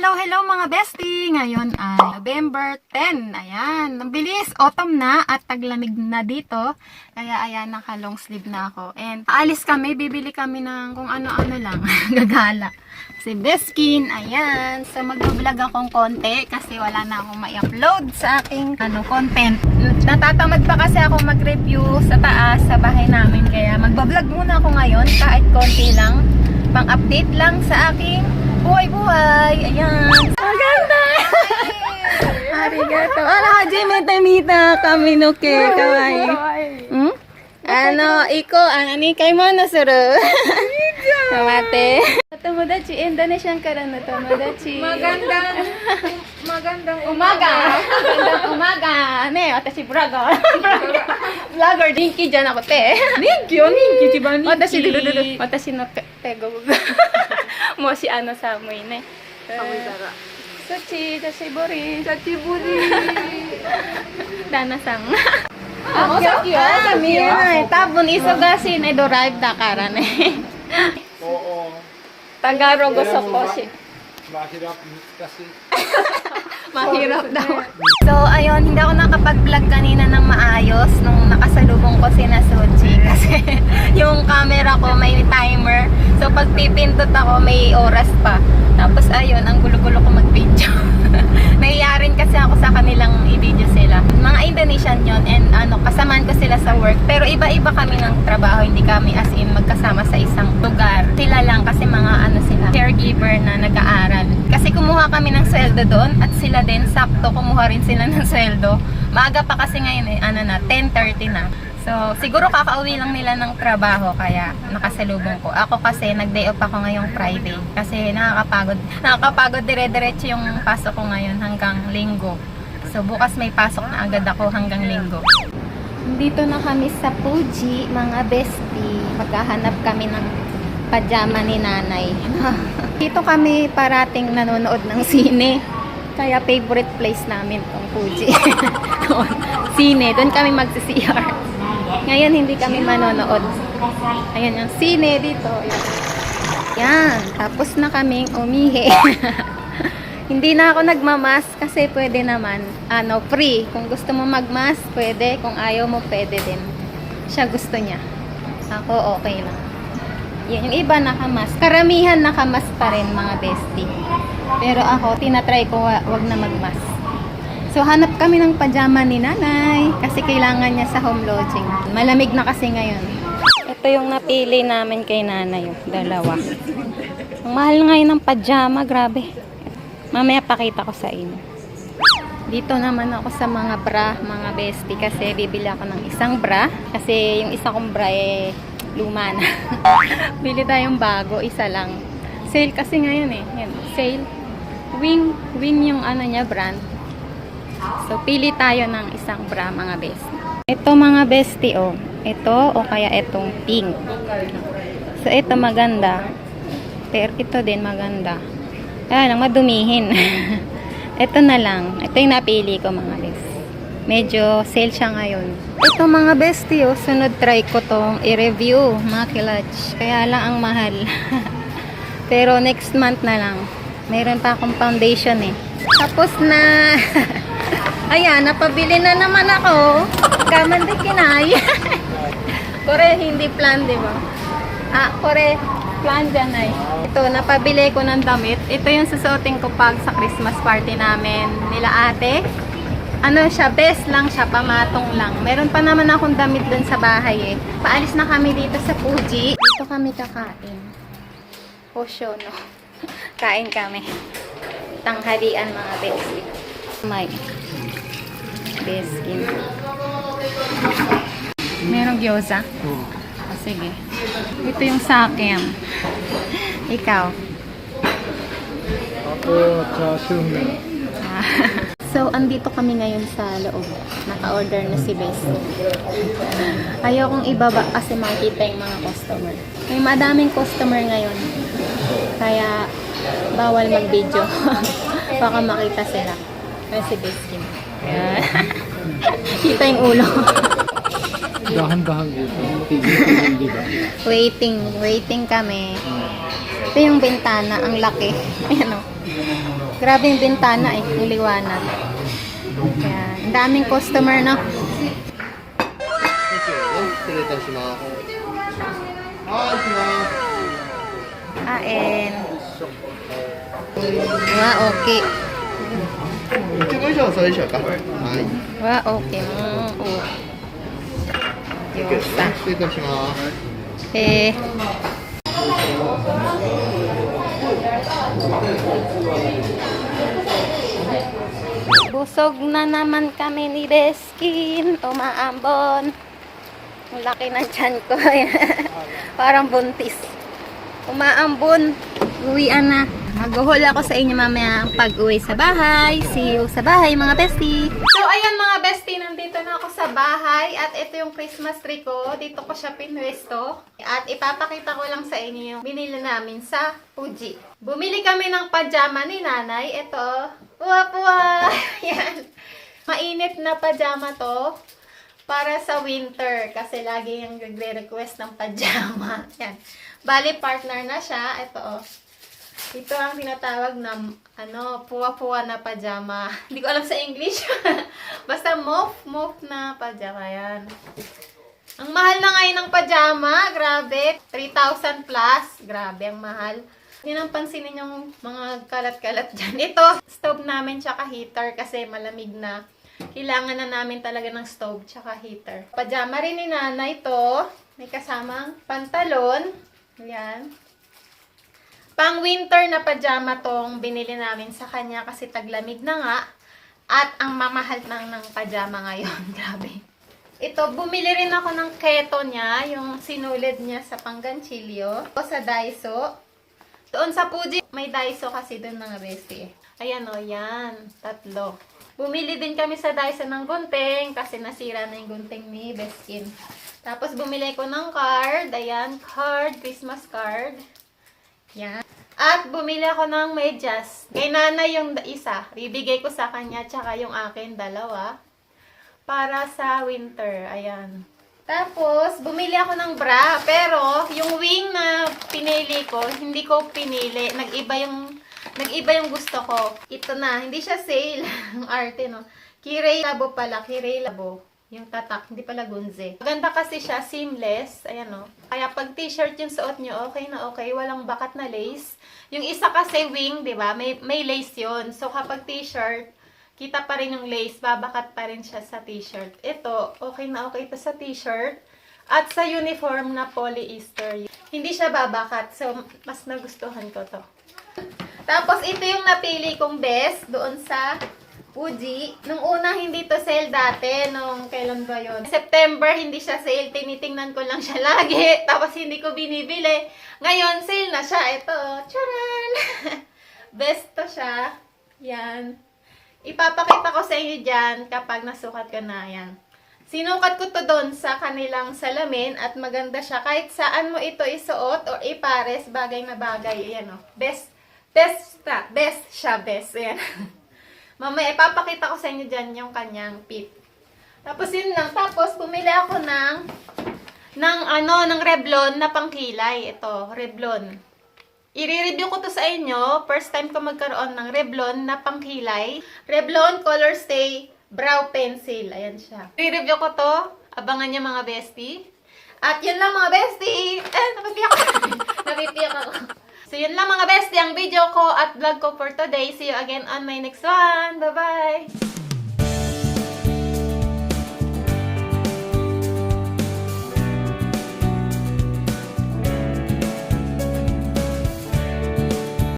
hello, hello mga bestie! Ngayon ay November 10. Ayan, ang bilis. Autumn na at taglamig na dito. Kaya ayan, naka long sleeve na ako. And aalis kami, bibili kami ng kung ano-ano lang. Gagala. Si Beskin, ayan. So mag-vlog akong konti kasi wala na akong ma-upload sa aking ano, content. Natatamad pa kasi ako mag-review sa taas sa bahay namin. Kaya mag-vlog muna ako ngayon kahit konti lang. Pang-update lang sa aking buhay-buhay. Ayan. Maganda! Arigato. Ano, Hajime Temita kami no ke. Kawaii. Hmm? Ano, iko, ano ni kay mo na suru. Kamate. Tomodachi, Indonesian ka rin na tomodachi. Magandang, magandang Umaga! Magandang umaga! Ne, watashi vlogger. vlogger, dinky dyan ako, te. Ninkyo, ninkyo, diba ninkyo? Watashi, dudududu. Watashi no te, tego. Mo si ano sa amoy, ne. Amoy dara. Suchi, sashibori. Chachiburi. Danasang. Ako sa kyo, sa miya. Tabon, isogasin, ay dorive da karan eh. Oo. Tagarog sa koshi. Mahirap kasi. Mahirap daw. So, ayun, hindi ako nakapag-vlog kanina ng maayos nung nakasalubong ko si na Sochi kasi yung camera ko may timer. So, pag pipindot ako, may oras pa. Tapos, ayun, ang gulo-gulo ko mag-video. Nahiyarin kasi ako sa kanilang i-video sila. Mga Indonesian yon and ano, kasamaan ko sila iba-iba kami ng trabaho, hindi kami as in magkasama sa isang lugar. Sila lang kasi mga ano sila, caregiver na nag-aaral. Kasi kumuha kami ng sweldo doon at sila din, sakto, kumuha rin sila ng sweldo. Maaga pa kasi ngayon eh, ano na, 10.30 na. So, siguro kakauwi lang nila ng trabaho kaya nakasalubong ko. Ako kasi nag-day off ako ngayong Friday kasi nakakapagod. Nakakapagod dire-diretso yung pasok ko ngayon hanggang linggo. So, bukas may pasok na agad ako hanggang linggo. Dito na kami sa Fuji, mga bestie. Maghahanap kami ng pajama ni nanay. Dito kami parating nanonood ng sine. Kaya favorite place namin tong. Doon, sine. Doon kami magsi-CR. Ngayon hindi kami manonood. Ayan yung sine dito. Yan. Yan. Tapos na kaming umihi. hindi na ako nagmamas kasi pwede naman. Ano, free. Kung gusto mo magmas, pwede. Kung ayaw mo, pwede din. Siya gusto niya. Ako, okay lang. Yan, yung iba nakamas. Karamihan nakamas pa rin mga bestie. Pero ako, tinatry ko wa- wag na magmas. So, hanap kami ng pajama ni nanay kasi kailangan niya sa home lodging. Malamig na kasi ngayon. Ito yung napili namin kay nanay, yung dalawa. Ang mahal ngayon ng pajama, grabe. Mamaya pakita ko sa inyo. Dito naman ako sa mga bra, mga bestie, kasi bibili ako ng isang bra. Kasi yung isa kong bra eh, luma na. Bili tayong bago, isa lang. Sale kasi ngayon eh. Yan, sale. Wing, wing yung ano niya, brand. So, pili tayo ng isang bra, mga bestie. Ito mga bestie, oh. Ito o kaya itong pink. So, ito maganda. Pero ito din maganda. Kaya lang, madumihin. ito na lang. Ito yung napili ko, mga bes. Medyo sale siya ngayon. Ito mga bestie, oh. Sunod try ko tong i-review, mga kilats. Kaya lang ang mahal. Pero next month na lang. Meron pa akong foundation eh. Tapos na. Ayan, napabili na naman ako. Gaman din kinay. Kore, hindi plan, di ba? Ah, kore, plan dyan ay. Ito, napabili ko ng damit. Ito yung susuotin ko pag sa Christmas party namin nila ate. Ano siya, best lang siya, pamatong lang. Meron pa naman akong damit dun sa bahay eh. Paalis na kami dito sa Fuji. Dito kami kakain. Hosyo, no? Kain kami. Tanghalian mga bestie. May beskin. Merong gyoza? Oo. Ah, sige. Ito yung sa akin. Ikaw. Ako, chashu na. Ah. so, andito kami ngayon sa loob. Naka-order na si Bess. Ayaw kong ibaba kasi makikita yung mga customer. May madaming customer ngayon. Kaya, bawal mag-video. Baka makita sila. Pero si Bess yun. Ayan. Kita yung ulo. Dahan-dahan dito. Tigil-tigil. Waiting. Waiting kami. Ito yung bintana. Ang laki. Ayan o. Grabe yung bintana eh. Uliwanag. Ayan. Ang daming customer, no? Kain. Wa, okay. Wa, okay. Mm, okay. Diyosa. 失礼いたします。 Eh. Busog na naman kami ni Beskin. Umaambon. Ang laki ng tiyan ko. Parang buntis. Umaambon. Uwian na. Mag-haul ako sa inyo mamaya pag-uwi sa bahay. See you sa bahay mga bestie. So ayan mga bestie, nandito na ako sa bahay at ito yung Christmas tree ko. Dito ko siya pinwesto. At ipapakita ko lang sa inyo yung binili namin sa Fuji. Bumili kami ng pajama ni nanay. Ito. Puwa-puwa. Yan. Mainit na pajama to para sa winter kasi lagi yung nagre-request ng pajama. Yan. Bali, partner na siya. Ito, oh. Ito ang tinatawag na, ano, puwa-puwa na pajama. Hindi ko alam sa English. Basta mauve, mauve na pajama. Yan. Ang mahal na ngayon ng pajama. Grabe. 3,000 plus. Grabe, ang mahal. Hindi nang pansinin yung mga kalat-kalat dyan. Ito, stove namin tsaka heater kasi malamig na. Kailangan na namin talaga ng stove tsaka heater. Pajama rin ni nanay to. May kasamang pantalon. Ayan. Pang winter na pajama tong binili namin sa kanya kasi taglamig na nga. At ang mamahal ng, ng pajama ngayon. Grabe. Ito, bumili rin ako ng keto niya, yung sinulid niya sa pangganchilyo. O sa Daiso. Doon sa Fuji, may Daiso kasi doon mga bestie. Ayan o, yan. Tatlo. Bumili din kami sa Daiso ng gunting kasi nasira na yung gunting ni Beskin. Tapos bumili ko ng card. Ayan, card, Christmas card. Yan. At bumili ako ng medyas. Kay nanay yung isa. Bibigay ko sa kanya, tsaka yung akin, dalawa. Para sa winter. Ayan. Tapos, bumili ako ng bra. Pero, yung wing na pinili ko, hindi ko pinili. Nag-iba yung, nag-iba yung gusto ko. Ito na. Hindi siya sale. Ang arte, no? Kirei Labo pala. Kirei Labo. Yung tatak, hindi pala gunze. Maganda kasi siya, seamless. Ayan o. Kaya pag t-shirt yung suot nyo, okay na okay. Walang bakat na lace. Yung isa kasi wing, di ba? May, may lace yon So kapag t-shirt, kita pa rin yung lace. Babakat pa rin siya sa t-shirt. Ito, okay na okay ito sa t-shirt. At sa uniform na polyester. Hindi siya babakat. So, mas nagustuhan ko to. Tapos, ito yung napili kong best doon sa Fuji. Nung una, hindi to sale dati. Nung kailan ba yon? September, hindi siya sale. Tinitingnan ko lang siya lagi. Tapos, hindi ko binibili. Ngayon, sale na siya. Ito. Charan! Best to siya. Yan. Ipapakita ko sa inyo dyan kapag nasukat ko na. Yan. Sinukat ko to doon sa kanilang salamin at maganda siya. Kahit saan mo ito isuot or ipares, bagay na bagay. Ayan o. Best. Best. ta- Best siya. Best. Ayan. Mamaya, ipapakita ko sa inyo dyan yung kanyang pit. Tapos yun lang. Tapos, bumili ako ng ng ano, ng Revlon na pangkilay. Ito, Revlon. I-review ko to sa inyo. First time ko magkaroon ng Revlon na pangkilay. Revlon Color Stay Brow Pencil. Ayan siya. I-review ko to. Abangan niyo mga bestie. At yun lang mga bestie. Eh, napipiyak ako. Yun lang mga bestie ang video ko at vlog ko for today. See you again on my next one. Bye-bye!